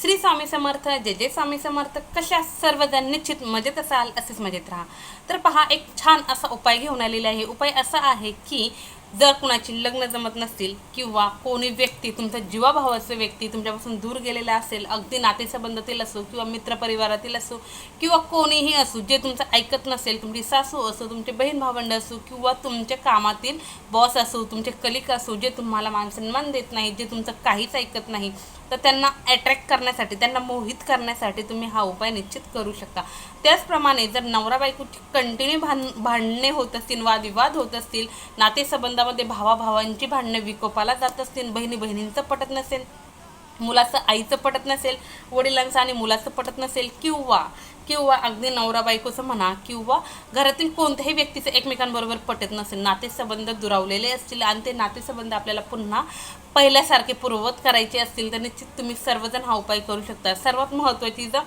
श्री स्वामी समर्थ जे जे स्वामी समर्थ कशा सर्वजण निश्चित मजेत असाल असेच मजेत राहा. तर पहा एक छान असा उपाय घेऊन आलेला आहे. उपाय असा आहे की जर कुणाची लग्न जमत नसतील किंवा कोणी व्यक्ती तुमचा जीवाभावाचं व्यक्ती तुमच्यापासून दूर गेलेला असेल अगदी नातेसंबंधातील असो किंवा मित्रपरिवारातील असो किंवा कोणीही असो जे तुमचं ऐकत नसेल तुमची सासू असो तुमचे बहीण भावंड असो किंवा तुमच्या कामातील बॉस असो तुमचे कलिक असो जे तुम्हाला मानसन्मान देत नाही जे तुमचं काहीच ऐकत नाही तर त्यांना अट्रॅक्ट करण्यासाठी त्यांना मोहित करण्यासाठी तुम्ही हा उपाय निश्चित करू शकता. त्याचप्रमाणे जर नवरा बायकोची कंटिन्यू भान भांडणे होत असतील वादविवाद होत असतील नातेसंबंध नातेसंबंधामध्ये भावाभावांची भांडणं विकोपाला जात असतील बहिणी बहिणींचं पटत नसेल मुलाचं आईचं पटत नसेल वडिलांचं आणि मुलाचं पटत नसेल किंवा किंवा अगदी नवरा बायकोचं म्हणा किंवा घरातील कोणत्याही व्यक्तीचं एकमेकांबरोबर पटत नसेल नातेसंबंध दुरावलेले असतील आणि ते नातेसंबंध आपल्याला पुन्हा पहिल्यासारखे पूर्ववत करायचे असतील तर निश्चित तुम्ही सर्वजण हा उपाय करू शकता. सर्वात महत्त्वाची जर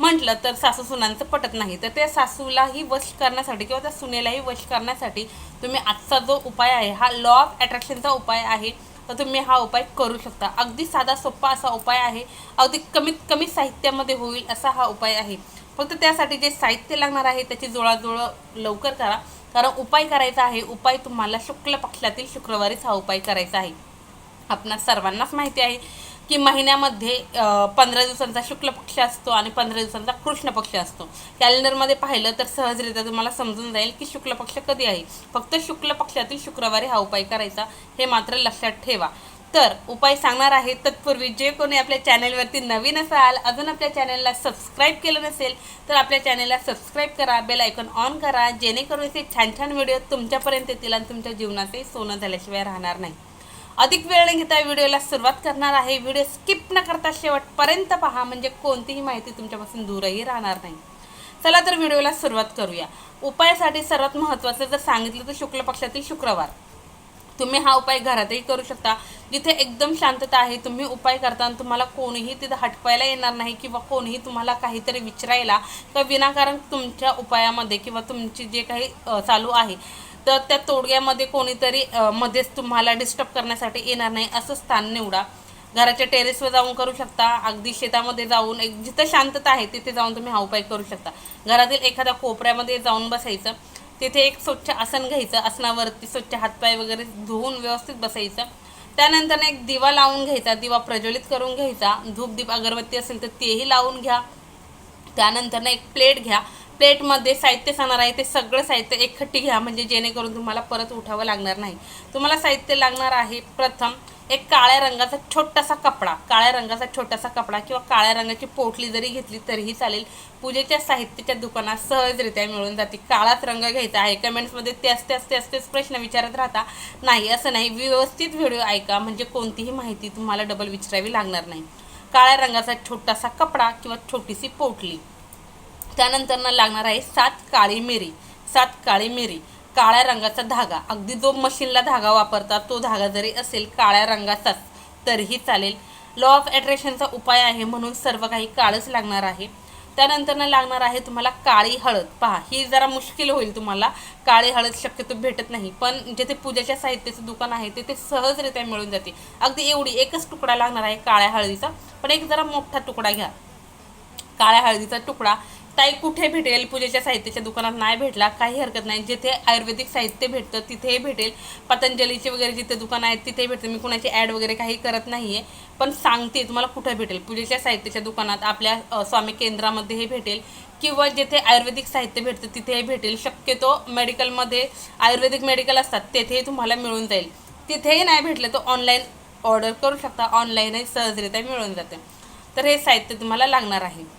म्हटलं तर सासू सुनांचं पटत नाही. तर त्या सासूलाही वश करण्यासाठी किंवा त्या सुनेलाही वश करण्यासाठी तुम्ही आजचा जो उपाय आहे हा लॉ ऑफ अट्रॅक्शनचा उपाय आहे तर तुम्ही हा उपाय करू शकता. अगदी साधा सोपा असा उपाय आहे. अगदी कमीत कमी साहित्यामध्ये होईल असा हा उपाय आहे. फक्त त्यासाठी जे साहित्य लागणार आहे त्याची जुळाजुळं लवकर करा. कारण उपाय करायचा आहे उपाय तुम्हाला शुक्ल पक्षातील शुक्रवारीच हा उपाय करायचा आहे. आपणा सर्वांनाच माहिती आहे. की महिन्यामध्ये पंधरा दिवसांचा शुक्ल पक्ष असतो आणि पंधरा दिवसांचा कृष्ण पक्ष असतो. कॅलेंडरमध्ये पाहिलं तर सहजरित्या तुम्हाला समजून जाईल की शुक्ल पक्ष कधी आहे. फक्त शुक्ल पक्षातील शुक्रवारी हा उपाय करायचा हे मात्र लक्षात ठेवा. तर उपाय सांगणार आहे तत्पूर्वी जे कोणी आपल्या चॅनेलवरती नवीन असाल अजून आपल्या चॅनेलला सबस्क्राईब केलं नसेल तर आपल्या चॅनेलला सबस्क्राईब करा बेल आयकॉन ऑन करा जेणेकरून असे छान छान व्हिडिओ तुमच्यापर्यंत येतील आणि तुमच्या जीवनाचे सोनं झाल्याशिवाय राहणार नाही. अधिक वेळ न घेता व्हिडिओला सुरुवात करणार आहे. व्हिडिओ स्किप न करता शेवटपर्यंत पहा म्हणजे कोणतीही माहिती तुमच्यापासून दूरही राहणार नाही. चला तर व्हिडिओला सुरुवात करूया. उपायासाठी सर्वात महत्त्वाचं जर सांगितलं तर शुक्ल पक्षातील शुक्रवार. तुम्ही हा उपाय घरातही करू शकता. जिथे एकदम शांतता आहे तुम्ही उपाय करताना तुम्हाला कोणीही तिथं हटवायला येणार नाही किंवा कोणीही तुम्हाला काहीतरी विचारायला किंवा विनाकारण तुमच्या उपायामध्ये किंवा तुमची जे काही चालू आहे तर त्या तोडग्यामध्ये कोणीतरी मध्येच तुम्हाला डिस्टर्ब करण्यासाठी येणार नाही असं स्थान निवडा. घराच्या टेरेसवर जाऊन करू शकता. अगदी शेतामध्ये जाऊन एक जिथं शांतता आहे तिथे जाऊन तुम्ही हा उपाय करू शकता. घरातील एखाद्या कोपऱ्यामध्ये जाऊन बसायचं. तिथे एक स्वच्छ आसन घ्यायचं आसनावरती स्वच्छ हातपाय वगैरे धुवून व्यवस्थित बसायचं. त्यानंतर एक दिवा लावून घ्यायचा दिवा प्रज्वलित करून घ्यायचा. धूप दीप अगरबत्ती असेल तर तेही लावून घ्या. त्यानंतर एक प्लेट घ्या. प्लेटमध्ये साहित्य सांगणार आहे ते सगळं साहित्य एकखट्टी घ्या म्हणजे जेणेकरून तुम्हाला परत उठावं लागणार नाही. तुम्हाला साहित्य लागणार आहे प्रथम एक काळ्या रंगाचा छोटासा कपडा काळ्या रंगाचा छोटासा कपडा किंवा काळ्या रंगाची पोटली जरी घेतली तरीही चालेल. पूजेच्या साहित्याच्या दुकानात सहजरित्या मिळून जाते. काळाच रंग घ्यायचा आहे कमेंट्समध्ये त्याच त्याच त्याच त्याच प्रश्न विचारत राहता. नाही असं नाही. व्यवस्थित व्हिडिओ ऐका म्हणजे कोणतीही माहिती तुम्हाला डबल विचारावी लागणार नाही. काळ्या रंगाचा छोटासा कपडा किंवा छोटीशी पोटली. त्यानंतर ना लागणार आहे सात काळी मिरी. सात काळी मिरी. काळ्या रंगाचा धागा. अगदी जो मशीनला धागा वापरतात तो धागा जरी असेल काळ्या रंगाचाच तरीही चालेल. लॉ ऑफ अट्रॅक्शनचा उपाय आहे म्हणून सर्व काही काळच लागणार आहे. त्यानंतर ना लागणार आहे तुम्हाला काळी हळद. पहा ही जरा मुश्किल होईल तुम्हाला. काळी हळद शक्यतो भेटत नाही पण जिथे पूजेच्या साहित्याचं दुकान आहे तिथे सहजरित्या मिळून जाते. अगदी एवढी एकच तुकडा लागणार आहे काळ्या हळदीचा. पण एक जरा मोठा तुकडा घ्या. काळ्या हळदीचा तुकडा. ताई कुठे भेटेल? पूजेच्या साहित्याच्या दुकानात नाही भेटला काही हरकत नाही. जिथे आयुर्वेदिक साहित्य भेटतं तिथेही भेटेल. पतंजलीचे वगैरे जिथे दुकान आहेत तिथे भेटतं. मी कुणाची ॲड वगैरे काही करत नाही आहे पण सांगते तुम्हाला कुठं भेटेल? पूजेच्या साहित्याच्या दुकानात आपल्या स्वामी केंद्रामध्येही भेटेल. किंवा जिथे आयुर्वेदिक साहित्य भेटतं तिथेही भेटेल. शक्यतो मेडिकलमध्ये आयुर्वेदिक मेडिकल असतात तेथेही तुम्हाला मिळून जाईल. तिथेही नाही भेटलं तर ऑनलाईन ऑर्डर करू शकता. ऑनलाईनही सहजरित्या मिळून जाते. तर हे साहित्य तुम्हाला लागणार आहे.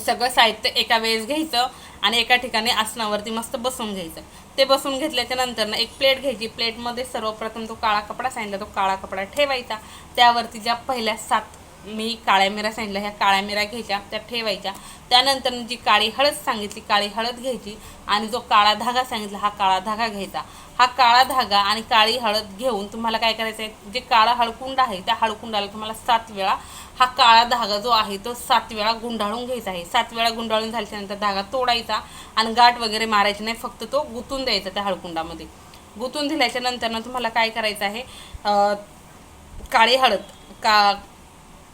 सगळं साहित्य एका वेळेस घ्यायचं आणि एका ठिकाणी आसनावरती मस्त बसून घ्यायचं. ते बसून घेतल्याच्या नंतर ना एक प्लेट घ्यायची. प्लेटमध्ये सर्वप्रथम तो काळा कपडा सांगितला. तो काळा कपडा ठेवायचा. त्यावरती ज्या पहिल्या सात मी काळ्या मिरा सांगितल्या ह्या काळ्या मिऱ्या घ्यायच्या त्या ठेवायच्या. त्यानंतर जी काळी हळद सांगितली काळी हळद घ्यायची आणि जो काळा धागा सांगितला हा काळा धागा घ्यायचा. हा काळा धागा आणि काळी हळद घेऊन तुम्हाला काय करायचं आहे जे काळा हळकुंड आहे त्या हळकुंडाला तुम्हाला सात वेळा हा काळा धागा जो आहे तो सात वेळा गुंडाळून घ्यायचा आहे. सात वेळा गुंडाळून झाल्याच्यानंतर धागा तोडायचा आणि गाठ वगैरे मारायची नाही फक्त तो गुंतून द्यायचा त्या हळकुंडामध्ये. गुंतून दिल्याच्या नंतरनं तुम्हाला काय करायचं आहे? काळी हळद का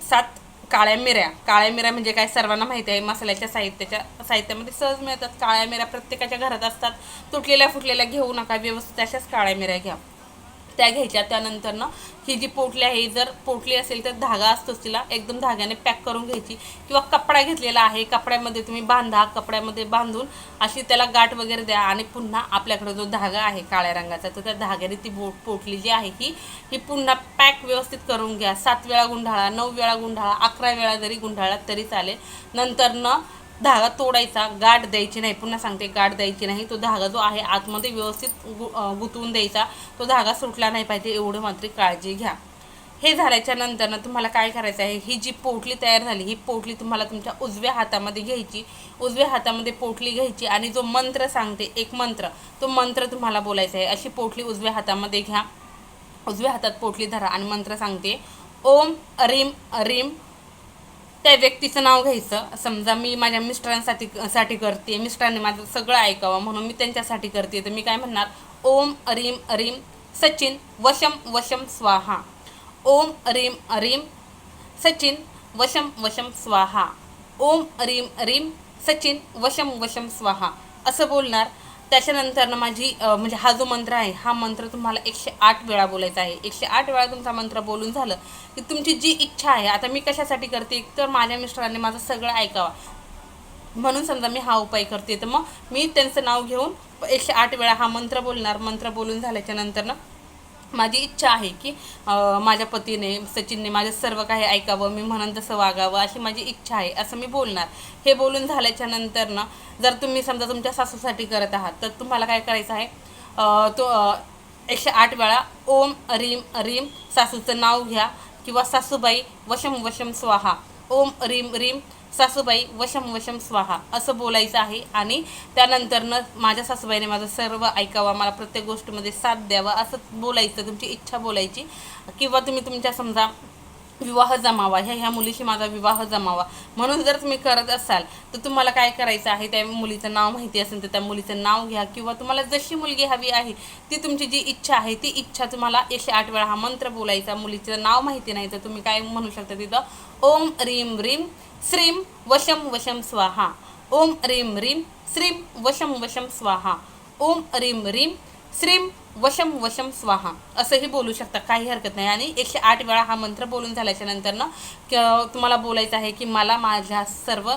सात काळ्या मिऱ्या. काळ्या मिऱ्या म्हणजे काय सर्वांना माहिती आहे मसाल्याच्या साहित्याच्या साहित्यामध्ये सहज मिळतात. काळ्या मिऱ्या प्रत्येकाच्या घरात असतात. तुटलेल्या फुटलेल्या घेऊ नका व्यवस्थित अशाच काळ्या मिऱ्या घ्या. त्या घ्यायच्या त्यानंतर ना ही जी पोटली आहे जर पोटली असेल तर धागा असतोच तिला एकदम धाग्याने पॅक करून घ्यायची. किंवा कपडा घेतलेला आहे कपड्यामध्ये तुम्ही बांधा कपड्यामध्ये बांधून अशी त्याला गाठ वगैरे द्या आणि पुन्हा आपल्याकडे जो धागा आहे काळ्या रंगाचा तर त्या धाग्याने ती बो पोटली जी आहे ही ही पुन्हा पॅक व्यवस्थित करून घ्या. सात वेळा गुंढाळा नऊ वेळा गुंढाळा अकरा वेळा जरी गुंढाळा तरी चालेल. नंतर न धागा तोडायचा गाठ द्यायची नाही. पुन्हा सांगते गाठ द्यायची नाही. तो धागा जो आहे आतमध्ये व्यवस्थित गु गुतवून गुंतवून द्यायचा. तो धागा सुटला नाही पाहिजे एवढं मात्र काळजी घ्या. हे झाल्याच्यानंतर ना तुम्हाला काय करायचं आहे? ही जी पोटली तयार झाली ही पोटली तुम्हाला तुमच्या उजव्या हातामध्ये घ्यायची. उजव्या हातामध्ये पोटली घ्यायची आणि जो मंत्र सांगते एक मंत्र तो मंत्र तुम्हाला बोलायचा आहे. अशी पोटली उजव्या हातामध्ये घ्या. उजव्या हातात पोटली धरा आणि मंत्र सांगते ओम रीम रीम त्या व्यक्तीचं नाव घ्यायचं. समजा मी माझ्या मिस्टरांसाठी साठी करते मिस्टरांनी माझं सगळं ऐकावं म्हणून मी त्यांच्यासाठी करते. तर मी काय म्हणणार? ओम अरीम अरीम सचिन वशम वशम स्वाहा. ओम अरीम अरीम सचिन वशम वशम स्वाहा. ओम अरीम अरीम सचिन वशम वशम स्वाहा. असं बोलणार त्याच्यानंतर ना माझी म्हणजे हा जो मंत्र आहे हा मंत्र तुम्हाला एकशे आठ वेळा बोलायचा आहे. एकशे आठ वेळा तुमचा मंत्र बोलून झालं की तुमची जी इच्छा आहे आता मी कशासाठी करते? तर माझ्या मिस्टरांनी माझं सगळं ऐकावं. म्हणून समजा मी हा उपाय करते. तर मग मी त्यांचं नाव घेऊन एकशे आठ वेळा हा मंत्र बोलणार. मंत्र बोलून झाल्याच्यानंतर ना माझी इच्छा आहे की माझ्या पतीने सचिनने माझं सर्व काही ऐकावं मी म्हणून तसं वागावं अशी माझी इच्छा आहे असं मी बोलणार. हे बोलून झाल्याच्यानंतर ना जर तुम्ही समजा तुमच्या सासूसाठी करत आहात तर तुम्हाला काय करायचं आहे तो एकशे आठ वेळा ओम रीम रीम सासूचं नाव घ्या किंवा सासूबाई वशम वशम स्वाहा. ओम रीम रीम सासूबाई वशम वशम स्वाहा असं बोलायचं आहे. आणि त्यानंतरनं माझ्या सासूबाईने माझं सर्व ऐकावा मला प्रत्येक गोष्टीमध्ये साथ द्यावा असं बोलायचं तुमची इच्छा बोलायची. किंवा तुम्ही तुमच्या समजा विवाह जमावा ह्या ह्या मुलीशी माझा विवाह जमावा. म्हणून जर तुम्ही करत असाल तर तुम्हाला काय करायचं आहे? त्या मुलीचं नाव माहिती असेल तर त्या मुलीचं नाव घ्या. किंवा तुम्हाला जशी मुलगी हवी आहे ती तुमची जी इच्छा आहे ती इच्छा तुम्हाला एकशे आठ वेळा हा मंत्र बोलायचा. मुलीचं नाव माहिती नाही तर तुम्ही काय म्हणू शकता तिथं? ओम रीम रीम. श्रीं वशं वशं स्वाहा. ओम रीं रीं श्रीं वशं वशं स्वाहा. ओम रीं रीं श्रीं वशम वशम स्वाहा. असंही बोलू शकता काही हरकत नाही. आणि एकशे आठ वेळा हा मंत्र बोलून झाल्याच्यानंतर ना क- तुम्हाला बोलायचं आहे की मला माझ्या सर्व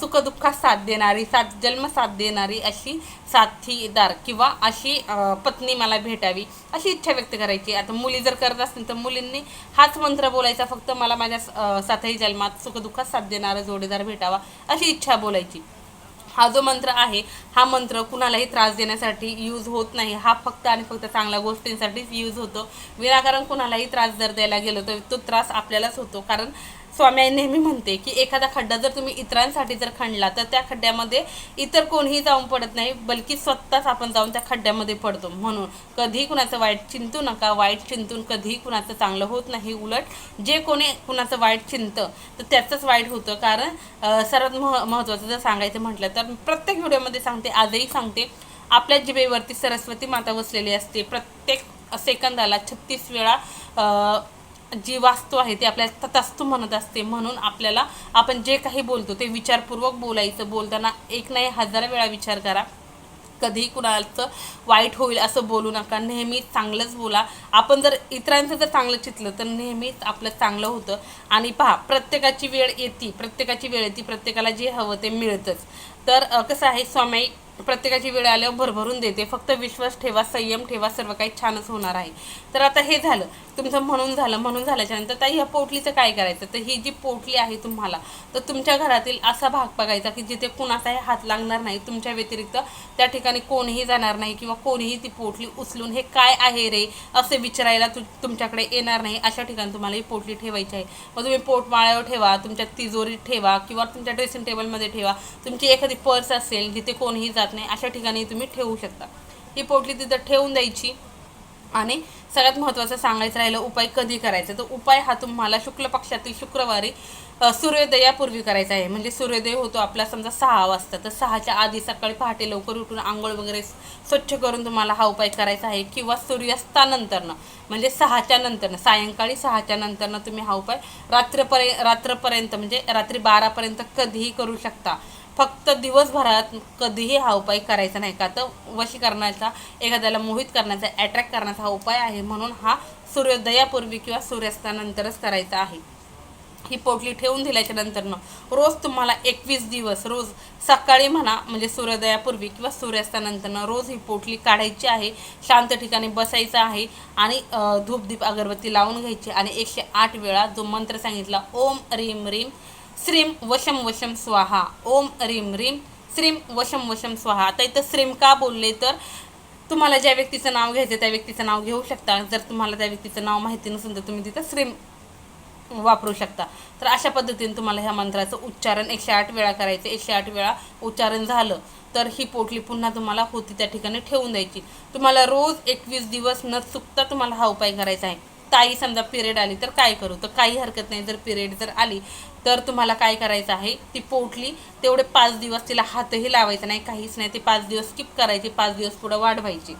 सुखदुःखात साथ देणारी सात जन्म साथ देणारी अशी साथीदार किंवा अशी पत्नी मला भेटावी अशी इच्छा व्यक्त करायची. आता मुली जर करत असतील तर मुलींनी हाच मंत्र बोलायचा. फक्त मला माझ्या साथही सातही जन्मात सुखदुःखात साथ देणारा जोडीदार भेटावा अशी इच्छा बोलायची. हा जो मंत्र आहे हा मंत्र कुणालाही त्रास देण्यासाठी यूज होत नाही. हा फक्त आणि फक्त चांगल्या गोष्टींसाठीच यूज होतो. विनाकारण कुणालाही त्रास जर द्यायला गेलो तर तो त्रास आपल्यालाच होतो. कारण स्वामी आई नेहमी म्हणते की एखादा खड्डा जर तुम्ही इतरांसाठी जर खणला तर त्या खड्ड्यामध्ये इतर कोणीही जाऊन पडत नाही बल्कि स्वतःच आपण जाऊन त्या खड्ड्यामध्ये पडतो. म्हणून कधीही कुणाचं वाईट चिंतू नका. वाईट चिंतून कधीही कुणाचं चांगलं होत नाही. उलट जे कोणी कुणाचं वाईट चिंतं तर त्याचंच वाईट होतं. कारण सर्वात मह महत्त्वाचं जर सांगायचं म्हटलं तर प्रत्येक व्हिडिओमध्ये सांगते आजही सांगते आपल्या जिबेवरती सरस्वती माता बसलेली असते. प्रत्येक सेकंदाला छत्तीस वेळा जी वास्तू आहे ती आपल्याला तथास्तू म्हणत असते. म्हणून आपल्याला आपण जे काही बोलतो ते विचारपूर्वक बोलायचं. बोलताना एक नाही हजार वेळा विचार करा. कधीही कुणाचं वाईट होईल असं बोलू नका. नेहमी चांगलंच बोला. आपण जर इतरांचं जर चांगलं चितलं तर नेहमीच आपलं चांगलं होतं. आणि पहा प्रत्येकाची वेळ येते. प्रत्येकाची वेळ येते. प्रत्येकाला जे हवं ते मिळतंच. तर कसं आहे स्वामी प्रत्येकाची वेळ आल्यावर भरभरून देते. फक्त विश्वास ठेवा संयम ठेवा सर्व काही छानच होणार आहे. तर आता हे झालं. तुमचं म्हणून झालं म्हणून झाल्याच्यानंतर ताई ह्या पोटलीचं काय करायचं? तर ही जी पोटली आहे तुम्हाला तर तुमच्या घरातील असा भाग बघायचा की जिथे कुणाचाही हात लागणार नाही तुमच्या व्यतिरिक्त त्या ठिकाणी कोणीही जाणार नाही किंवा कोणीही ती पोटली उचलून हे काय आहे रे असे विचारायला तु तुमच्याकडे येणार नाही अशा ठिकाणी तुम्हाला ही पोटली ठेवायची आहे. मग तुम्ही पोटमाळ्यावर ठेवा तुमच्या तिजोरीत ठेवा किंवा तुमच्या ड्रेसिंग टेबलमध्ये ठेवा. तुमची एखादी पर्स असेल जिथे कोणीही जात नाही अशा ठिकाणी तुम्ही ठेवू शकता. ही पोटली तिथं ठेवून द्यायची. आणि सगळ्यात महत्त्वाचं सांगायचं राहिलं उपाय कधी करायचा? तर उपाय हा तुम्हाला शुक्ल पक्षातील शुक्रवारी सूर्योदयापूर्वी करायचा आहे. म्हणजे सूर्योदय होतो आपला समजा सहा वाजता. तर सहाच्या आधी सकाळी पहाटे लवकर उठून आंघोळ वगैरे स्वच्छ करून तुम्हाला हा उपाय करायचा आहे. किंवा सूर्यास्तानंतरनं म्हणजे सहाच्या नंतरनं सायंकाळी सहाच्या नंतरनं तुम्ही हा उपाय रात्रपर्यंत रात्रपर्यंत म्हणजे रात्री बारापर्यंत कधीही करू शकता. फक्त दिवसभरात कधीही हा उपाय करायचा नाही का? तर वशीकरणाचा एखाद्याला मोहित करण्याचा अट्रॅक्ट करण्याचा हा उपाय आहे म्हणून हा सूर्योदयापूर्वी किंवा सूर्यास्तानंतरच करायचा आहे. ही पोटली ठेवून दिल्याच्या नंतरनं रोज तुम्हाला एकवीस दिवस रोज सकाळी म्हणा म्हणजे सूर्योदयापूर्वी किंवा सूर्यास्तानंतरनं रोज ही पोटली काढायची आहे शांत ठिकाणी बसायचं आहे आणि धूपदीप अगरबत्ती लावून घ्यायची. आणि एकशे आठ वेळा जो मंत्र सांगितला ओम रीम रीम श्रीम वशम वशम स्वाहा. ओम रीम रीम. श्रीम वशम वशम स्वाहा. आता इथं श्रीम का बोलले तर तुम्हाला ज्या व्यक्तीचं नाव घ्यायचं त्या व्यक्तीचं नाव घेऊ शकता. जर तुम्हाला त्या व्यक्तीचं नाव माहिती नसेल तर तुम्ही तिथं श्रीम वापरू शकता. तर अशा पद्धतीने तुम्हाला ह्या मंत्राचं उच्चारण एकशे आठ वेळा करायचं. एकशे आठ वेळा उच्चारण झालं तर ही पोटली पुन्हा तुम्हाला होती त्या ठिकाणी ठेवून द्यायची. तुम्हाला रोज एकवीस दिवस न चुकता तुम्हाला हा उपाय करायचा आहे. ताई समजा पिरियड आली तर काय करू? तर काही हरकत नाही. जर पिरियड जर आली तर तुम्हाला काय करायचं आहे? ती पोटली तेवढे पाच दिवस तिला हातही लावायचा नाही काहीच नाही. ते पाच दिवस स्किप करायची पाच दिवस पुढं वाढवायची.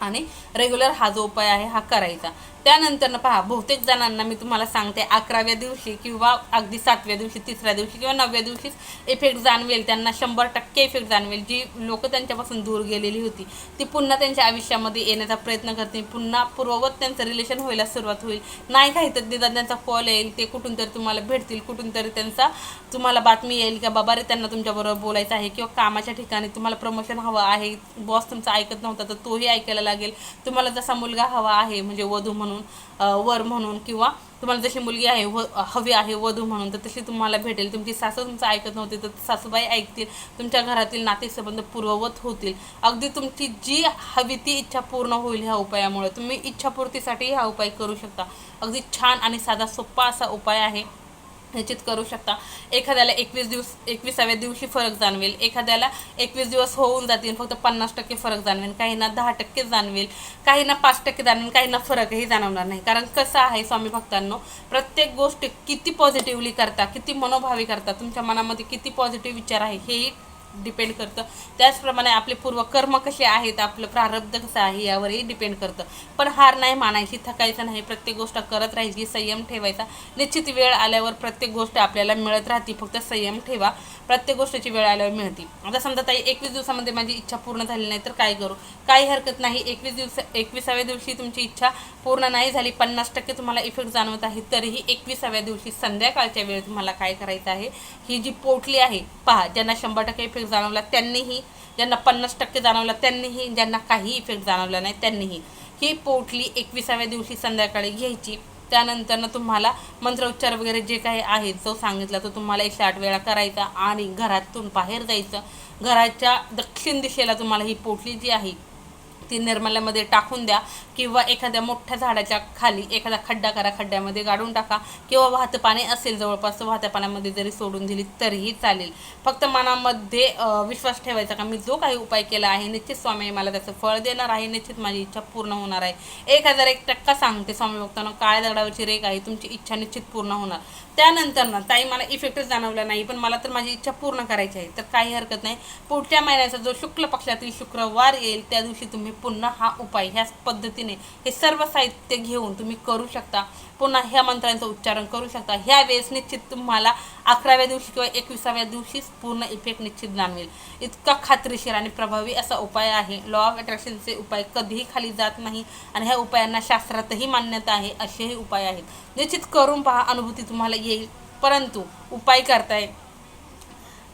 आणि रेग्युलर हा जो उपाय आहे हा करायचा. त्यानंतर पहा बहुतेक जणांना मी तुम्हाला सांगते अकराव्या दिवशी किंवा अगदी सातव्या दिवशी तिसऱ्या दिवशी किंवा नवव्या दिवशीच इफेक्ट जाणवेल. त्यांना शंभर टक्के इफेक्ट जाणवेल. जी लोकं त्यांच्यापासून दूर गेलेली होती ती पुन्हा त्यांच्या आयुष्यामध्ये येण्याचा प्रयत्न करते पुन्हा पूर्ववत त्यांचं रिलेशन व्हायला सुरुवात होईल. नाही काही तर निदान त्यांचा कॉल येईल ते कुठून तरी तुम्हाला भेटतील कुठून तरी त्यांचा तुम्हाला बातमी येईल का बाबा रे त्यांना तुमच्याबरोबर बोलायचं आहे किंवा कामाच्या ठिकाणी तुम्हाला प्रमोशन हवं आहे. बॉस तुमचं ऐकत नव्हता तर तोही ऐकायला लागेल. तुम्हाला जसा मुलगा हवा आहे म्हणजे वधू म्हणून. म्हणून वर म्हणून किंवा तुम्हाला जशी मुलगी आहे व हवी आहे वधू म्हणून तर तशी तुम्हाला भेटेल. तुमची सासू तुमचं ऐकत नव्हती तर सासूबाई ऐकतील. तुमच्या घरातील नातेसंबंध पूर्ववत होतील. अगदी तुमची जी हवी ती इच्छा पूर्ण होईल ह्या उपायामुळे. तुम्ही इच्छापूर्तीसाठी हा उपाय करू शकता. अगदी छान आणि साधा सोप्पा असा उपाय आहे. निश्चित करू शकता. एखाद्याला एकवीस दिवस एकविसाव्या दिवशी फरक जाणवेल. एखाद्याला एकवीस दिवस होऊन जातील फक्त पन्नास टक्के फरक जाणवेल. काहींना दहा टक्के जाणवेल काहींना पाच टक्के जाणवेल काहींना फरकही जाणवणार नाही. कारण कसं आहे स्वामी भक्तांनो प्रत्येक गोष्ट किती पॉझिटिव्हली करता किती मनोभावी करता तुमच्या मनामध्ये किती पॉझिटिव्ह विचार आहे हेही डिपेंड करतं. त्याचप्रमाणे आपले पूर्वकर्म कसे आहेत आपलं प्रारब्ध कसं आहे यावरही डिपेंड करतं. पण हार नाही मानायची थकायचं नाही प्रत्येक गोष्ट करत राहायची संयम ठेवायचा. निश्चित वेळ आल्यावर प्रत्येक गोष्ट आपल्याला मिळत राहते फक्त संयम ठेवा. प्रत्येक गोष्टीची वेळ आल्यावर मिळते. आता समजा ताई एकवीस दिवसामध्ये माझी इच्छा पूर्ण झाली नाही तर काय करू? काही हरकत नाही. एकवीस दिवस एकविसाव्या दिवशी तुमची इच्छा पूर्ण नाही झाली पन्नास टक्के तुम्हाला इफेक्ट जाणवत आहे तरीही एकविसाव्या दिवशी संध्याकाळच्या वेळी तुम्हाला काय करायचं आहे? ही जी पोटली आहे पहा ज्यांना शंभर टक्के इफेक्ट जाणवला त्यांनीही ज्यांना पन्नास टक्के जाणवला त्यांनीही ज्यांना काही इफेक्ट जाणवला नाही त्यांनीही ही पोटली एकविसाव्या दिवशी संध्याकाळी घ्यायची. त्यानंतरनं तुम्हाला मंत्रोच्चार वगैरे जे काही आहे जो सांगितला तो तुम्हाला एकशे आठ वेळा करायचा आणि घरातून बाहेर जायचं. घराच्या दक्षिण दिशेला तुम्हाला ही पोटली जी आहे ती निर्मल्यामध्ये टाकून द्या किंवा एखाद्या मोठ्या झाडाच्या खाली एखादा खड्डा करा खड्ड्यामध्ये गाडून टाका किंवा वाहतं पाणी असेल जवळपास वाहत्या पाण्यामध्ये जरी सोडून दिली तरीही चालेल. फक्त मनामध्ये विश्वास ठेवायचा का मी जो काही उपाय केला आहे निश्चित स्वामी मला त्याचं फळ देणार आहे निश्चित माझी इच्छा पूर्ण होणार आहे. एक हजार एक टक्का सांगते स्वामी भक्तांना काळ्या दगडावरची रेख आहे तुमची इच्छा निश्चित पूर्ण होणार. त्यानंतर ना ताई मला इफेक्टच जाणवला नाही पण मला तर माझी इच्छा पूर्ण करायची आहे तर काही हरकत नाही. पुढच्या महिन्याचा जो शुक्ल पक्षातील शुक्रवार येईल त्या दिवशी तुम्ही पुन्हा हा उपाय ह्याच पद्धतीने हे सर्व साहित्य घेऊन तुम्ही करू शकता. पुन्हा ह्या मंत्रांचं उच्चारण करू शकता. ह्या वेळेस निश्चित तुम्हाला अकराव्या दिवशी किंवा एकविसाव्या दिवशीच पूर्ण इफेक्ट निश्चित जाणवेल. इतका खात्रीशीर आणि प्रभावी असा उपाय आहे. लॉ ऑफ अट्रॅक्शनचे उपाय कधीही खाली जात नाही आणि ह्या उपायांना शास्त्रातही मान्यता आहे असेही उपाय आहेत. निश्चित करून पहा अनुभूती तुम्हाला येईल. परंतु उपाय करताय.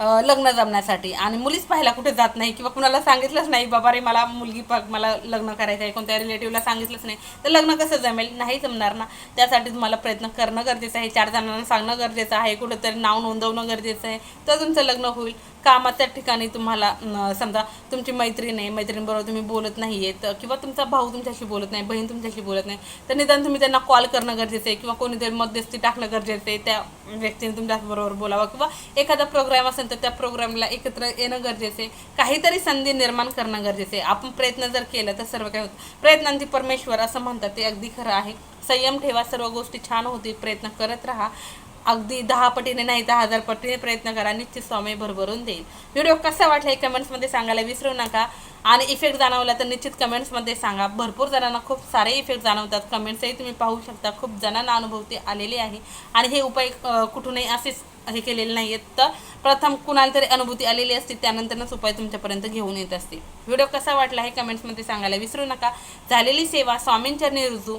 लग्न जमण्यासाठी. आणि मुलीच पाहायला कुठे जात नाही किंवा कुणाला सांगितलंच नाही बाबा रे मला मुलगी प मला लग्न करायचं आहे कोणत्या रिलेटिव्हला सांगितलंच नाही. तर लग्न कसं जमेल? नाही जमणार ना. त्यासाठी तुम्हाला प्रयत्न करणं गरजेचं आहे. चार जणांना सांगणं गरजेचं आहे. कुठेतरी नाव नोंदवणं गरजेचं आहे. तर तुमचं लग्न होईल. कामाच्या ठिकाणी तुम्हाला समजा तुमची मैत्रीण आहे मैत्रिणीबरोबर तुम्ही बोलत नाही आहेत किंवा तुमचा भाऊ तुमच्याशी बोलत नाही बहीण तुमच्याशी बोलत नाही तर निदान तुम्ही त्यांना कॉल करणं गरजेचं आहे किंवा कोणीतरी मध्यस्थी टाकणं गरजेचं आहे त्या व्यक्तीने तुमच्याबरोबर बोलावं किंवा एखादा प्रोग्राम असेल तर त्या प्रोग्रामला एकत्र येणं गरजेचं आहे. काहीतरी संधी निर्माण करणं गरजेचं आहे. आपण प्रयत्न जर केला तर सर्व काही होतं. प्रयत्नांची परमेश्वर असं म्हणतात ते अगदी खरं आहे. संयम ठेवा सर्व गोष्टी छान होतील प्रयत्न करत राहा. अगदी दहा पटीने नाही दहा हजार पटीने प्रयत्न करा निश्चित स्वामी भरभरून देईल. व्हिडिओ कसा वाटला हे कमेंट्समध्ये सांगायला विसरू नका. आणि इफेक्ट जाणवला तर निश्चित कमेंट्समध्ये सांगा. भरपूर जणांना खूप सारे इफेक्ट जाणवतात. कमेंट्सही तुम्ही पाहू शकता. खूप जणांना अनुभवते आलेली आहे. आणि हे उपाय कुठूनही असेच हे केलेले नाही आहेत तर प्रथम कुणाला तरी अनुभूती आलेली असते त्यानंतरच उपाय तुमच्यापर्यंत घेऊन येत असते. व्हिडिओ कसा वाटला हे कमेंट्समध्ये सांगायला विसरू नका. झालेली सेवा स्वामींच्या रुजू